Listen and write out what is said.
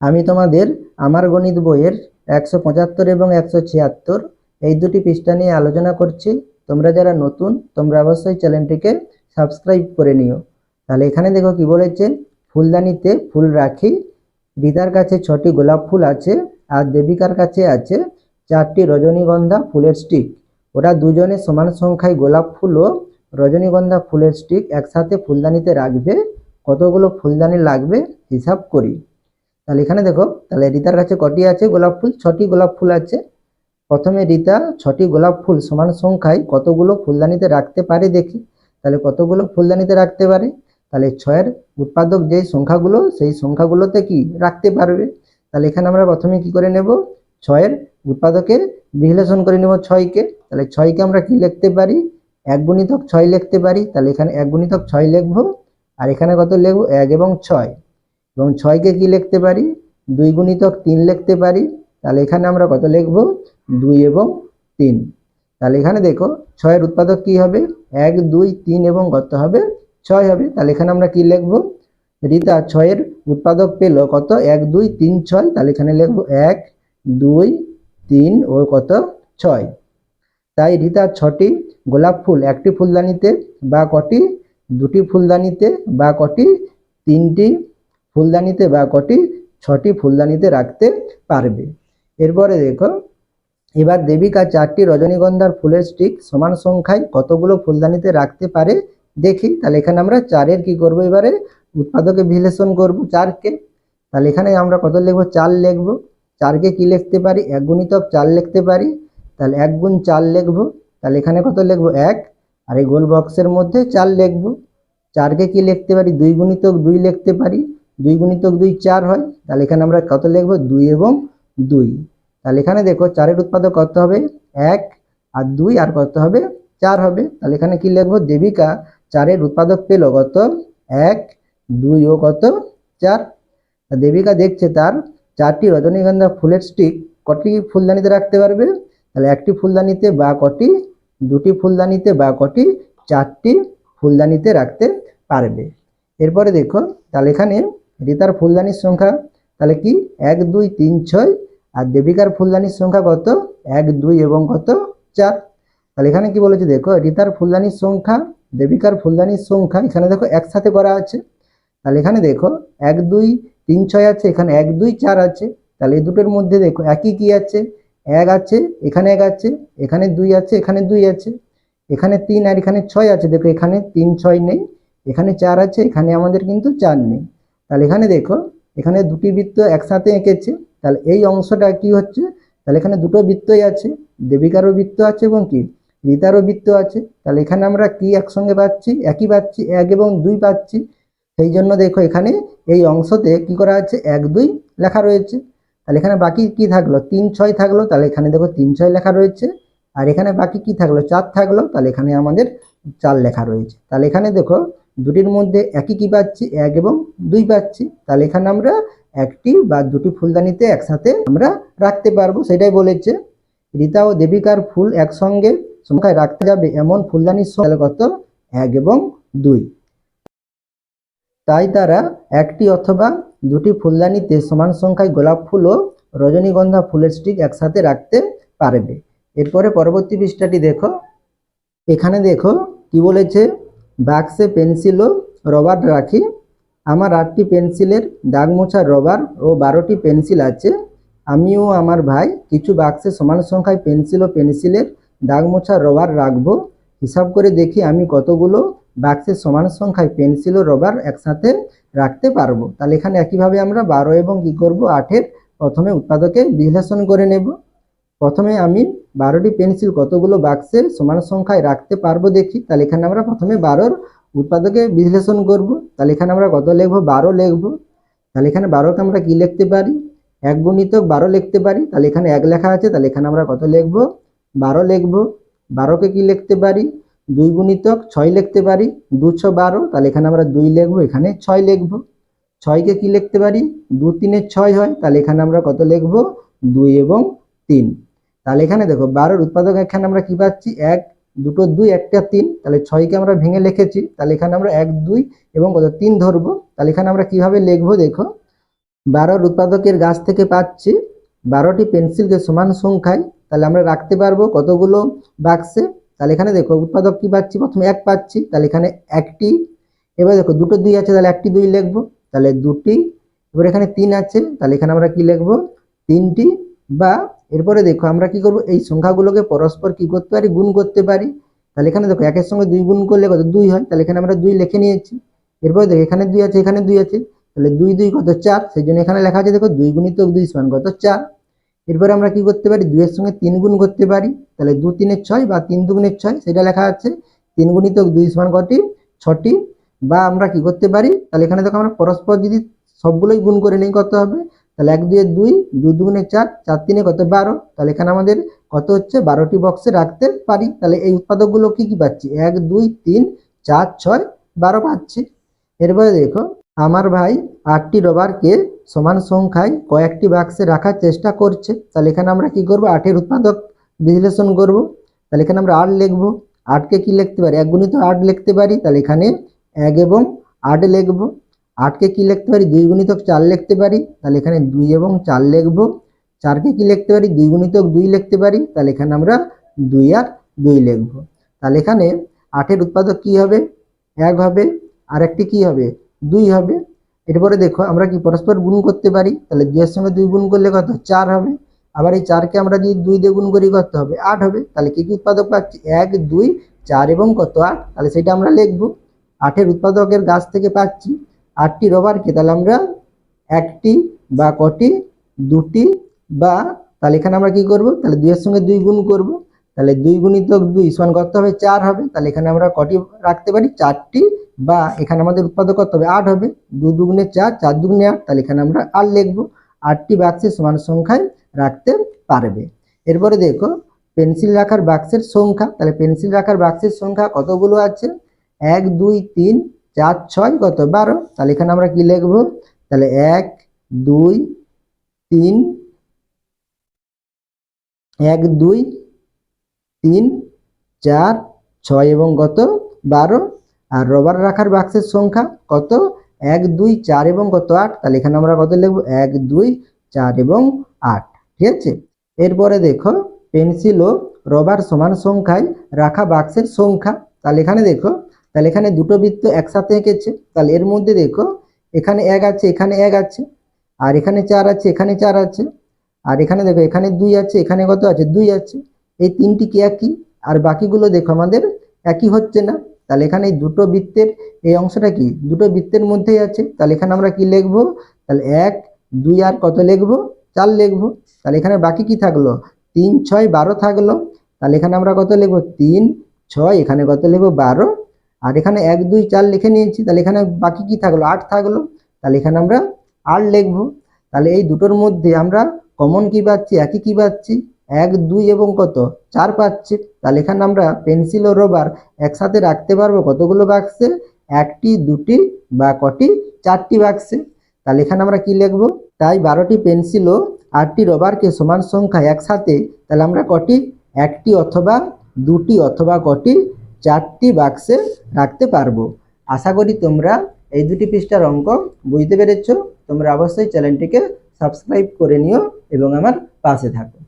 আমি তোমাদের আমার গণিত বইয়ের একশো পঁচাত্তর এবং একশো ছিয়াত্তর এই দুটি পৃষ্ঠা নিয়ে আলোচনা করছি। তোমরা যারা নতুন, তোমরা অবশ্যই চ্যানেলটিকে সাবস্ক্রাইব করে নিও। তাহলে এখানে দেখো কি বলেছে, ফুলদানিতে ফুল রাখি রিতার কাছে ছটি গোলাপ ফুল আছে আর দেবিকার কাছে আছে চারটি রজনীগন্ধা ফুলের স্টিক। ওরা দুজনে সমান সংখ্যায় গোলাপ ফুল ও রজনীগন্ধা ফুলের স্টিক একসাথে ফুলদানিতে রাখবে। কতগুলো ফুলদানি লাগবে? হিসাব করি। তাহলে এখানে দেখো, তাহলে রিতার কাছে কটি আছে? গোলাপ ফুল, ছটি গোলাপ ফুল আছে। প্রথমে রিতা, ছটি গোলাপ ফুল সমান সংখ্যায় কতগুলো ফুলদানিতে রাখতে পারে দেখি। তাহলে কতগুলো ফুলদানিতে রাখতে পারে? তাহলে ছয়ের উৎপাদক যে সংখ্যাগুলো, সেই সংখ্যাগুলোতে কি রাখতে পারবে? তাহলে এখানে আমরা প্রথমে কি করে নেব? ছয়ের উৎপাদকের বিশ্লেষণ করে নেব ছয়কে। তাহলে ছয়কে আমরা কি লিখতে পারি? এক গুণিতক ছয় লিখতে পারি। তাহলে এখানে এক গুণিতক ছয় লিখব। আর এখানে কত লিখব? এক এবং ছয়। এবং ছয়কে কি লিখতে পারি? দুই গুণিতক তিন লিখতে পারি। তাহলে এখানে আমরা কত লিখব? দুই এবং তিন। তাহলে এখানে দেখো, ছয়ের উৎপাদক কি হবে? এক, দুই, তিন এবং কত হবে? ছয় হবে। তাহলে এখানে আমরা কি লিখব? রিতা, ছয়ের উৎপাদক পেল কত? এক, দুই, তিন, ছয়। তাহলে এখানে লিখব এক, দুই, তিন ও কত? ছয়। তাই রিতা, ছটি গোলাপ ফুল একটি ফুলদানিতে বা কটি? দুটি ফুলদানিতে বা কটি? তিনটি ফুলদানিতে বা কটি, ছটি ফুলদানিতে রাখতে পারবে। এরপরে দেখো, এবার দেবিকা চারটি রজনীগন্ধার ফুলের স্টিক সমান সংখ্যায় কতগুলো ফুলদানিতে রাখতে পারে দেখি। তাহলে এখানে আমরা চারের কি করব এবারে? উৎপাদকে বিশ্লেষণ করব চারকে। তাহলে এখানে আমরা কত লিখব? চার লিখব। চারকে কি লিখতে পারি? এক গুণিতক চার লিখতে পারি। তাহলে এক গুণ চার লিখব। তাহলে এখানে কত লিখব? এক। আর এই গোল বক্সের মধ্যে চার লিখব। চারকে কি লিখতে পারি? দুই গুণিতক দুই লিখতে পারি। দুই গুণিতক দুই চার হয়, তাহলে এখানে আমরা কত লিখব? দুই এবং দুই। তাহলে এখানে দেখো, চারের উৎপাদক কত হবে? এক আর দুই আর কত হবে? চার হবে। তাহলে এখানে কি লিখব? দেবিকা চারের উৎপাদক পেল কত? এক, দুই ও কত? চার। দেবিকা দেখছে তার চারটি রজনীগন্ধা ফুলের স্টিক কটি ফুলদানিতে রাখতে পারবে? তাহলে একটি ফুলদানিতে বা কটি, দুটি ফুলদানিতে বা কটি, চারটি ফুলদানিতে রাখতে পারবে। এরপরে দেখো, তাহলে এখানে রিতার ফুলদানির সংখ্যা। তাহলে কি? এক, দুই, তিন, ছয়। আর দেবিকার ফুলদানির সংখ্যা কত? এক, দুই এবং কত? চার। তাহলে এখানে কি বলেছে? দেখো রিতার ফুলদানির সংখ্যা, দেবিকার ফুলদানির সংখ্যা। এখানে দেখো, একসাথে করা আছে। তাহলে এখানে দেখো, এক, দুই, তিন, ছয় আছে, এখানে এক, দুই, চার আছে। তাহলে এই দুটোর মধ্যে দেখো, একই কি আছে? এক আছে, এখানে এক আছে, এখানে দুই আছে, এখানে দুই আছে। এখানে তিন আর এখানে ছয় আছে। দেখো, এখানে তিন, ছয় নেই, এখানে চার আছে, এখানে আমাদের কিন্তু চার নেই। তাহলে এখানে দেখো, এখানে দুটি বৃত্ত একসাথে এঁকেছে, তাহলে এই অংশটা কি হচ্ছে? তাহলে এখানে দুটো বৃত্তই আছে, দেবিকারও বৃত্ত আছে এবং কি? রিতারও বৃত্ত আছে। তাহলে এখানে আমরা কি একসঙ্গে পাচ্ছি? একই পাচ্ছি, এক এবং দুই পাচ্ছি। সেই জন্য দেখো এখানে এই অংশতে কি করা আছে? এক, দুই লেখা রয়েছে। তাহলে এখানে বাকি কি থাকল? তিন, ছয় থাকল। তাহলে এখানে দেখো তিন, ছয় লেখা রয়েছে। আর এখানে বাকি কি থাকল? চার থাকল। তাহলে এখানে আমাদের চার লেখা রয়েছে। তাহলে এখানে দেখো দুটির মধ্যে একই কি পাচ্ছি? এক এবং দুই পাচ্ছি। তাহলে এখানে আমরা একটি বা দুটি ফুলদানিতে একসাথে আমরা রাখতে পারব, সেটাই বলেছে। রীতা ও দেবিকার ফুল একসঙ্গে সংখ্যায় রাখতে যাবে এমন ফুলদানির সংখ্যা কত? এক এবং দুই। তাই তারা একটি অথবা দুটি ফুলদানিতে সমান সংখ্যায় গোলাপ ফুল ও রজনীগন্ধা ফুলের স্টিক একসাথে রাখতে পারবে। এরপরে পরবর্তী পৃষ্ঠাটি দেখো। এখানে দেখো কি বলেছে? বাক্সে পেন্সিল ও রবার রাখি। আমার আটটি পেন্সিলের দাগ মোছার রবার ও বারোটি পেন্সিল আছে। আমি ও আমার ভাই কিছু বাক্সে সমান সংখ্যায় পেন্সিল ও পেন্সিলের দাগ মোছার রবার রাখব। হিসাব করে দেখি আমি কতগুলো বাক্সে সমান সংখ্যায় পেন্সিল ও রবার একসাথে রাখতে পারব। তাহলে এখানে একইভাবে আমরা বারো এবং কি করব? আটের প্রথমে উৎপাদকে বিশ্লেষণ করে নেব। প্রথমে আমি বারোটি পেন্সিল কতগুলো বাক্সে সমান সংখ্যায় রাখতে পারব দেখি। তাহলে এখানে আমরা প্রথমে বারোর উৎপাদকে বিশ্লেষণ করব। তাহলে এখানে আমরা কত লিখব? বারো লিখব। তাহলে এখানে বারোকে আমরা কি লিখতে পারি? এক গুণিতক বারো লিখতে পারি। তাহলে এখানে এক লেখা আছে। তাহলে এখানে আমরা কত লিখব? বারো লিখব। বারোকে কি লিখতে পারি? দুই গুণিতক ছয় লিখতে পারি। দুশো বারো। তাহলে এখানে আমরা দুই লিখব। এখানে ছয় লিখব। ছয়কে কি লিখতে পারি? দু তিনের ছয় হয়। তাহলে এখানে আমরা কত লিখব? দুই এবং তিন। তাহলে এখানে দেখো, বারোর উৎপাদক এখানে আমরা কি পাচ্ছি? এক, দুটো দুই, একটা তিন। তাহলে ছয়কে আমরা ভেঙে লিখেছি। তাহলে এখানে আমরা এক, দুই এবং কত তিন ধরবো। তাহলে এখানে আমরা কীভাবে লিখব দেখো? বারোর উৎপাদকের গাছ থেকে পাচ্ছি বারোটি পেন্সিলকে সমান সংখ্যায়। তাহলে আমরা রাখতে পারব কতগুলো বাক্সে? তাহলে এখানে দেখো, উৎপাদক কি পাচ্ছি? প্রথমে এক পাচ্ছি। তাহলে এখানে একটি। এবার দেখো, দুটো দুই আছে, তাহলে একটি দুই লিখব। তাহলে দুটি। এবার এখানে তিন আছে। তাহলে এখানে আমরা কি লিখব? তিনটি বা এরপরে দেখো, আমরা কি করব? এই সংখ্যাগুলোকে পরস্পর কি করতে পারি? গুণ করতে পারি। তাহলে এখানে দেখো, একের সঙ্গে দুই গুণ করলে কত? দুই হয়। তাহলে এখানে আমরা দুই লিখে নিয়েছি। এরপরে দেখো, এখানে দুই আছে, এখানে দুই আছে। তাহলে দুই দুই কত? চার। সেই জন্য এখানে লেখা আছে, দেখো, দুই গুণিত দুই সমান কত? চার। এরপরে আমরা কি করতে পারি? দুইয়ের সঙ্গে তিন গুণ করতে পারি। তাহলে দু তিনের ছয় বা তিন দুগুণের ছয়, সেটা লেখা আছে। তিন গুণিত দুই সমান কটি? ছটি। বা আমরা কি করতে পারি? তাহলে এখানে দেখো, আমরা পরস্পর যদি সবগুলোই গুণ করে নিই, কত হবে? তাহলে এক দুয়ে দুই দু দুগুণে চার চার তিনে কত বারো? তাহলে এখানে আমাদের কত হচ্ছে? বারোটি বক্সে রাখতে পারি। তাহলে এই উৎপাদকগুলো কি কি পাচ্ছি? এক, দুই, তিন, চার, ছয়, বারো পাচ্ছি। এরপরে দেখো, আমার ভাই আটটি রবারকে সমান সংখ্যায় কয়েকটি বাক্সে রাখার চেষ্টা করছে। তাহলে এখানে আমরা কি করব? আটের উৎপাদক বিশ্লেষণ করব। তাহলে এখানে আমরা আট লিখব। আটকে কি লিখতে পারি? এক গুণিত আট লিখতে পারি। তাহলে এখানে এক এবং আট লিখব। আটকে কি লিখতে পারি? দুই গুণিতক চার লিখতে পারি, তাহলে এখানে দুই এবং চার লিখব। চারকে কি লিখতে পারি? দুই গুণিতক দুই লিখতে পারি, তাহলে এখানে আমরা দুই আর দুই লিখব। তাহলে এখানে আটের উৎপাদক কি হবে? এক হবে। আর একটি কি হবে? দুই হবে। এরপরে দেখো, আমরা কি পরস্পর গুণ করতে পারি? তাহলে দুইয়ের সঙ্গে দুই গুণ করলে কত? চার হবে। আবার এই চারকে আমরা যদি দুই দিয়ে গুণ করি, কত হবে? আট হবে। তাহলে কি কি উৎপাদক পাচ্ছি? এক, দুই, চার এবং কত? আট। তাহলে সেটা আমরা লিখব। আটের উৎপাদকের গাছ থেকে পাচ্ছি আটটি রবারকে তাহলে আমরা একটি বা কটি, দুটি বা, তাহলে এখানে আমরা কি করব? তাহলে দুইয়ের সঙ্গে দুই গুণ করব। তাহলে দুই গুণিতক দুই সমান কত হবে? চার হবে। তাহলে এখানে আমরা কটি রাখতে পারি? চারটি বা এখানে আমাদের উৎপাদক কত হবে? আট হবে। দু দুগুণে চার চার দুগুণে আট, তাহলে এখানে আমরা আট লিখব। আটটি বাক্সে সমান সংখ্যায় রাখতে পারবে। এরপরে দেখো, পেন্সিল রাখার বাক্সের সংখ্যা। তাহলে পেন্সিল রাখার বাক্সের সংখ্যা কতগুলো আছে? এক, দুই, তিন চার, ছয়, কত? বারো। তাহলে এখানে আমরা কি লিখব? তাহলে এক, দুই, তিন, এক, দুই, তিন, চার, ছয় এবং কত? বারো। আর রবার রাখার বাক্সের সংখ্যা কত? এক, দুই, চার এবং কত? আট। তাহলে এখানে আমরা কত লিখব? এক, দুই, চার এবং আট। ঠিক আছে? এরপরে দেখো, পেন্সিল ও রবার সমান সংখ্যায় রাখা বাক্সের সংখ্যা। তাহলে এখানে দেখো তাহলে এখানে দুটো বৃত্ত একসাথে এঁকেছে। তাহলে এর মধ্যে দেখো, এখানে এক আছে, এখানে এক আছে, আর এখানে চার আছে, এখানে চার আছে, আর এখানে দেখো, এখানে দুই আছে, এখানে কত আছে, দুই আছে। এই তিনটি কি একই? আর বাকিগুলো দেখো, আমাদের একই হচ্ছে না। তাহলে এখানে এই দুটো বৃত্তের, এই অংশটা কি? দুটো বৃত্তের মধ্যেই আছে। তাহলে এখানে আমরা কি লিখব? তাহলে এক, দুই আর কত লিখব? চার লিখব। তাহলে এখানে বাকি কি থাকল? তিন, ছয়, বারো থাকল। তাহলে এখানে আমরা কত লিখব? তিন, ছয়, এখানে কত লিখব? বারো। আর এখানে এক, দুই, চার লিখে নিয়েছি, তাহলে এখানে বাকি কি থাকল? আট থাকল। তাহলে এখানে আমরা আট লিখব। তাহলে এই দুটোর মধ্যে আমরা কমন কি পাচ্ছি? একই কি পাচ্ছি? এক, দুই এবং কত? চার পাচ্ছি। তাহলে এখানে আমরা পেন্সিল ও রবার একসাথে রাখতে পারব কতগুলো বাক্সে? একটি, দুটি বা কটি? চারটি বাক্সে। তাহলে এখানে আমরা কি লিখব? তাই বারোটি পেন্সিল ও আটটি রবারকে সমান সংখ্যা একসাথে তাহলে আমরা কটি? একটি অথবা দুটি অথবা কটি? চারটি বাক্সে রাখতে পারব। আশা করি তোমরা এই দুটি পৃষ্ঠার অঙ্ক বুঝতে পেরেছ। তোমরা অবশ্যই চ্যানেলটিকে সাবস্ক্রাইব করে নিও এবং আমার পাশে থাকো।